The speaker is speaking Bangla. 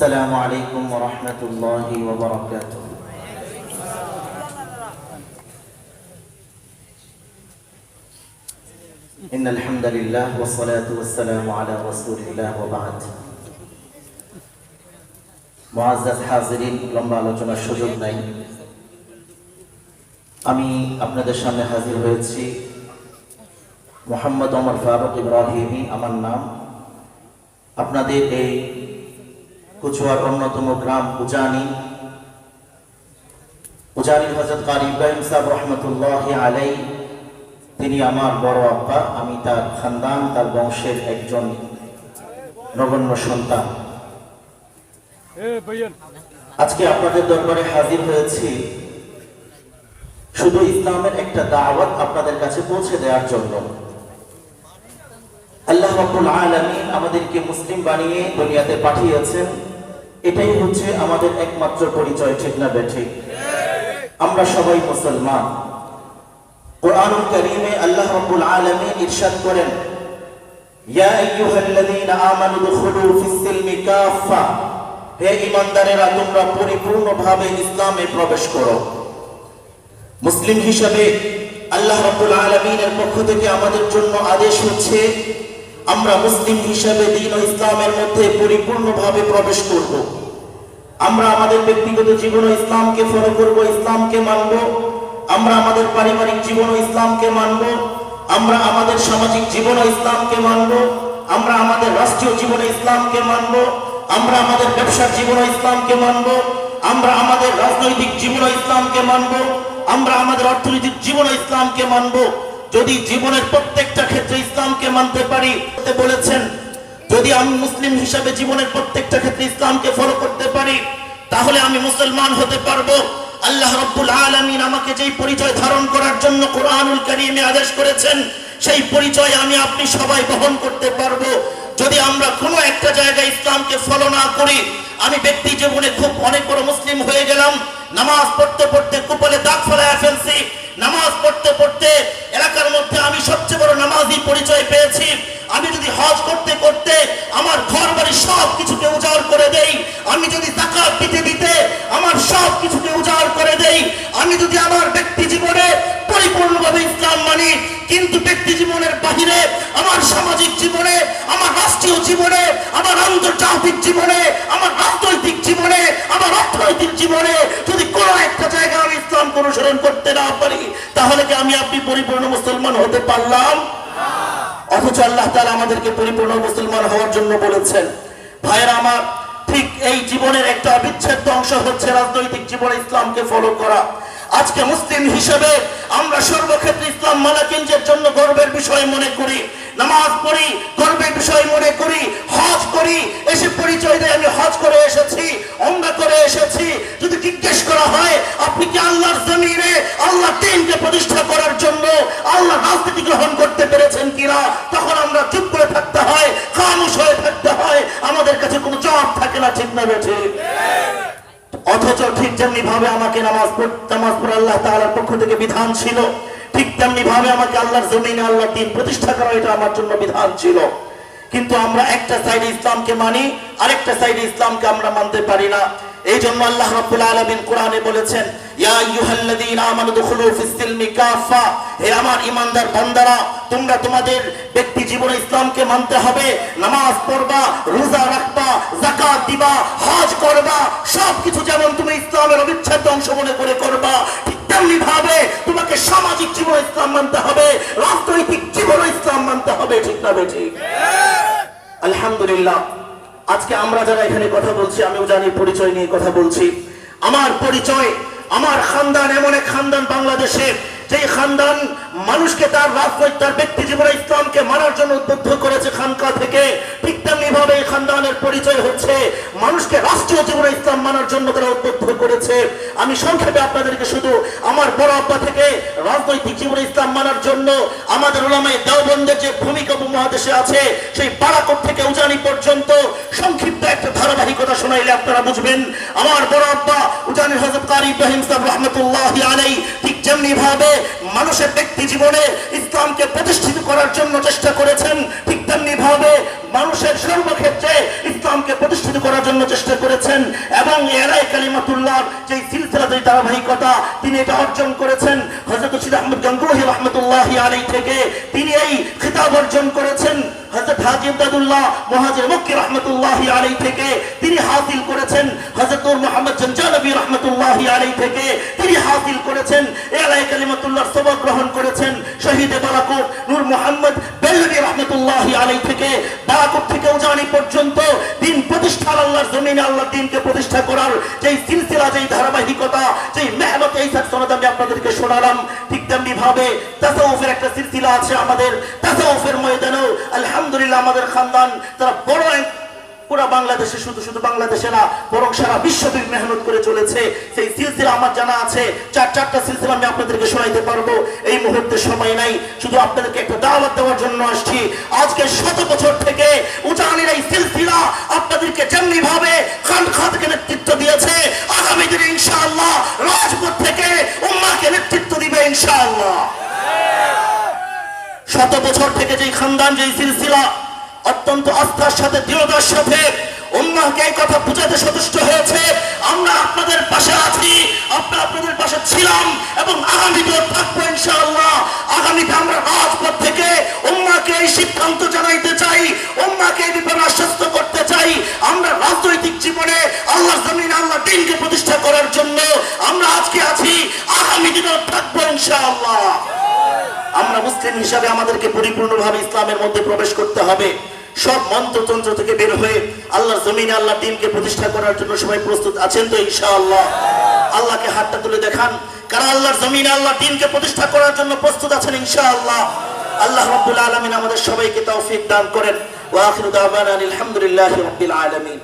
السلام عليكم ورحمة الله وبركاته إن الحمد لله والصلاة والسلام على رسول الله وبعد মুআজ্জাজ হাজিরিন লম্বা আলোচনার সুযোগ নাই আমি আপনাদের সামনে হাজির হয়েছি মোহাম্মদ ওমর ফারুক ইব্রাহিমি আমার নাম আপনাদের এই কুচুয়ার অন্যতম গ্রাম উজানি। উজানি হজরত কারি ইব্রাহিম সাহেব রহমতুল্লাহ আলাই তিনি আমার বড় আব্বা আমি তার খানদান তার বংশের একজন নগণ্য সন্তান। আজকে আপনাদের দরবারে হাজির হয়েছি শুধু ইসলামের একটা দাওয়াত আপনাদের কাছে পৌঁছে দেওয়ার জন্য। আল্লাহ আলামিন আমাদেরকে মুসলিম বানিয়ে দুনিয়াতে পাঠিয়েছেন। এটাই হচ্ছে আমাদের একমাত্র পরিচয়, ঠিক না বেঠিক আমরা সবাই মুসলমান। কোরআনুল কারীমে আল্লাহ রাব্বুল আলামিন ইরশাদ করেন, ইয়া আইয়ুহাল্লাযীনা আমানু দুখুলু ফিস সিলমি কাফা হে তোমরা পরিপূর্ণভাবে ইসলামে প্রবেশ করো। মুসলিম হিসাবে আল্লাহ রাব্বুল আলামিনের পক্ষ থেকে আমাদের জন্য আদেশ হচ্ছে আমরা মুসলিম হিসাবে দিন ও ইসলামের মধ্যে পরিপূর্ণভাবে প্রবেশ করব। আমরা আমাদের ব্যক্তিগত জীবন ইসলামকে ফলো করব, ইসলামকে মানব। আমরা আমাদের পারিবারিক জীবন ইসলামকে মানব। আমরা আমাদের সামাজিক জীবন ইসলামকে মানব। আমরা আমাদের রাষ্ট্রীয় জীবনে ইসলামকে মানব। আমরা আমাদের ব্যবসার জীবন ইসলামকে মানব। আমরা আমাদের রাজনৈতিক জীবন ইসলামকে মানব। আমরা আমাদের অর্থনৈতিক জীবন ইসলামকে মানব। যদি জীবনের প্রত্যেকটা ক্ষেত্রে ইসলামকে মানতে পারি বলেছেন, যদি আমি মুসলিম হিসাবে জীবনের প্রত্যেকটা ক্ষেত্রে ইসলামকে ফলো করতে পারি, তাহলে আমি মুসলমান হতে পারব। আল্লাহ রব্বুল আলামিন আমাকে যেই পরিচয় ধারণ করার জন্য কোরআনুল কারীমে আদেশ করেছেন, সেই পরিচয় আমি আপনি সবাই বহন করতে পারব। যদি আমরা কোনো একটা জায়গায় ইসলামকে ফলো না করি, আমি ব্যক্তি জীবনে খুব অনেক বড় মুসলিম হয়ে গেলাম, নামাজ পড়তে পড়তে পরিচয় পেয়েছি। আমি যদি হজ করতে করতে আমার ঘর বাড়ি সব কিছুকে উজাড় করে দেই, আমি যদি জাকাত দিতে দিতে আমার সব কিছুকে উজাড় করে দেই, আমি যদি আমার ব্যক্তি জীবনে পরিপূর্ণভাবে ইসলাম মানি, কিন্তু ব্যক্তি জীবনের বাহিরে আমার সামাজিক জীবনে, আমার রাষ্ট্রীয় জীবনে, আমার আন্তর্জাতিক জীবনে, আমার রাজনৈতিক জীবনে, আমার অর্থনৈতিক জীবনে যদি কোনো একটা জায়গায় আমি ইসলামকে অনুসরণ করতে না পারি, তাহলে কি আমি আপনি পরিপূর্ণ মুসলমান হতে পারলাম? অথচ আল্লাহ তাআলা আমাদেরকে পরিপূর্ণ মুসলমান হওয়ার জন্য বলেছেন, ভাইয়েরা আমার, ঠিক এই জীবনের একটা অবিচ্ছেদ্য অংশ হচ্ছে রাজনৈতিক জীবনে ইসলামকে ফলো করা। আজকে মুসলিম হিসেবে আমরা সর্বক্ষেত্রে ইসলাম মানাকিনজের জন্য গর্বের বিষয় মনে করি, নামাজ পড়ি, গর্বের বিষয় মনে করি, হজ করি, এসে পরিচয় দেয়, আমি হজ করে এসেছি অঙ্গা করে এসেছি করা হয়, আপনি কি আল্লাহর জমিনে আল্লাহ দিনকে প্রতিষ্ঠা করার জন্য আল্লাহ রাজনীতি গ্রহণ করতে পেরেছেন কিনা? তখন আমরা চুপ করে থাকতে হয়, খামোশ হয়ে থাকতে হয়। আমাদের কাছে কোনো জবাব থাকে না, ঠিক না বেঠে? অথচ ঠিক যেমনি ভাবে আমাকে নামাজ নামাজ পড়ে আল্লাহ তাআলার পক্ষ থেকে বিধান ছিল। ঠিক তেমনি ভাবে আমাকে আল্লাহর জমিনে আল্লাহর দিন প্রতিষ্ঠা করা, এটা আমার জন্য বিধান ছিল। কিন্তু আমরা একটা সাইডে ইসলামকে মানি, আরেকটা সাইডে ইসলামকে আমরা মানতে পারি না। এই জন্য আল্লাহ রাব্বুল আলামিন কোরআনে বলেছেন ইয়া আইয়ুহাল্লাযীনা আমানু দুখুলু ফিস সিলমি কাফা হে আমার ঈমানদার বান্দারা তোমরা তোমাদের ব্যক্তি জীবনে ইসলামকে মানতে হবে। নামাজ পড়বা রোজা রাখবা যাকাত দিবা হজ করবা সবকিছু যেমন তুমি ইসলামের অবিচ্ছেদ্য অংশ মনে করে করবা ঠিক তেমনি ভাবে তোমাকে সামাজিক জীবন ইসলাম মানতে হবে রাজনৈতিক জীবন ইসলাম মানতে হবে ঠিক না ঠিক। আলহামদুলিল্লাহ। আজকে আমরা যারা এখানে কথা বলছি, আমিও জানি, পরিচয় নিয়ে কথা বলছি। আমার পরিচয়, আমার খানদান, এমন এক খানদান বাংলাদেশের যেই খানদান মানুষকে তার রাজনৈতিক তার ব্যক্তি জীবনে ইসলামকে মানার জন্য উদ্বুদ্ধ করেছে খানকা থেকে। ঠিক তেমনি ভাবে এই খানদানের পরিচয় হচ্ছে, মানুষকে রাষ্ট্রীয় জীবনে ইসলাম মানার জন্য তারা উদ্বুদ্ধ করেছে। আমি সংক্ষেপে আপনাদেরকে শুধু আমার বড় আব্বা থেকে রাজনৈতিক জীবনে ইসলাম মানার জন্য আমাদের ওলামাই দেওবন্দের যে ভূমিকা উপমহাদেশে আছে, সেই বারাকট থেকে উজানি পর্যন্ত সংক্ষিপ্ত একটা ধারাবাহিকতা শোনাইলে আপনারা বুঝবেন। আমার বড় আব্বা উজানির হজরত কারি ইব্রাহিম সাহেব রহমতুল্লাহ আলাই ঠিক যেমনি ভাবে মানুষের ব্যক্তি জীবনে ইসলামকে প্রতিষ্ঠিত করার জন্য চেষ্টা করেছেন, ঠিক তেমনি ভাবে মানুষের সর্বক্ষেত্রে ইসলামকে প্রতিষ্ঠিত করার জন্য চেষ্টা করেছেন এবং এরাই কালিমাতুল্লাহ যে সিলসিলা যে ধারাবাহিকতা তিনি এটা অর্জন করেছেন। হজরত রশিদ আহমদ গঙ্গুহি রহমতুল্লাহ আলী থেকে তিনি এই খিতাব অর্জন করেছেন। হজরত হাজি ইমদাদুল্লাহ মহাজির মক্কি রহমতুল্লাহ আলী থেকে তিনি হাসিল করেছেন। হজরত মোহাম্মদ জঞ্জানবী রহমতুল্লাহ আলী থেকে তিনি হাসিল করেছেন। দিন প্রতিষ্ঠার আল্লাহর জমিনে আল্লাহ দিনকে প্রতিষ্ঠা করার যেই সিলসিলা, যেই ধারাবাহিকতা, যেই মেহনত এই সনদ আমি আপনাদেরকে শোনালাম, ঠিক তেমনি ভাবে তাসাউফের একটা সিলসিলা আছে আমাদের, তাসাউফের ময়দানেও আলহামদুলিল্লাহ আমাদের খানদান, তারা বড় এক পুরা বাংলাদেশে শুধু শুধু বাংলাদেশে না, বরং সারা বিশ্বব্যাপী মেহনত করে চলেছে। সেই সিলসিলা আমার জানা আছে। চার, চারটা সিলসিলা আমি আপনাদেরকে শোনাইতে পারব। এই মুহূর্তে সময় নাই। শুধু আপনাদেরকে একটা দাওয়াত দেওয়ার জন্য আসছি। আজকে শত বছর থেকে উজানির এই সিলসিলা আপনাদেরকে যেমনি ভাবে খান খাদকে নেতৃত্ব দিয়েছে, আগামী দিনে ইনশাআল্লাহ রাজপথ থেকে উম্মাকে নেতৃত্ব দিবে ইনশাআল্লাহ। শত বছর থেকে যেই খানদান, যেই সিলসিলা অত্যন্ত আস্থার সাথে, দৃঢ়তার সাথে উম্মাহকে এই কথা বুঝাতে সচেষ্ট হয়েছে। আমরা আপনাদের পাশে আছি, আমরা আপনাদের পাশে ছিলাম এবং আগামীতেও থাকব ইনশাআল্লাহ। আগামীতে আমরা রাজপথ থেকে উম্মাকে এই সিদ্ধান্ত জানাইতে চাই উম্মাকে এই ব্যাপারে আশ্বস্ত করতে চাই। আমরা রাজনৈতিক জীবনে আল্লাহ জমিন আল্লাহ দিনকে প্রতিষ্ঠা করার জন্য আমরা আজকে মুসলিম হিসাবে আমাদেরকে পরিপূর্ণভাবে ইসলামের মধ্যে প্রবেশ করতে হবে। সব মন্ত্রতন্ত্র থেকে বের হয়ে আল্লাহর জমিনে আল্লাহ দিনকে প্রতিষ্ঠা করার জন্য সবাই প্রস্তুত আছেন তো, ইনশাআল্লাহ? আল্লাহকে হাতটা তুলে দেখান। কারণ আল্লাহর জমিনে আল্লাহ দিনকে প্রতিষ্ঠা করার জন্য প্রস্তুত আছেন, ইনশাআল্লাহ? আল্লাহ রাব্বুল আলামিন আমাদের সবাইকে তৌফিক দান করেন। ওয়া আখিরু দাওয়ানা আলহামদুলিল্লাহি রাব্বিল আলামিন।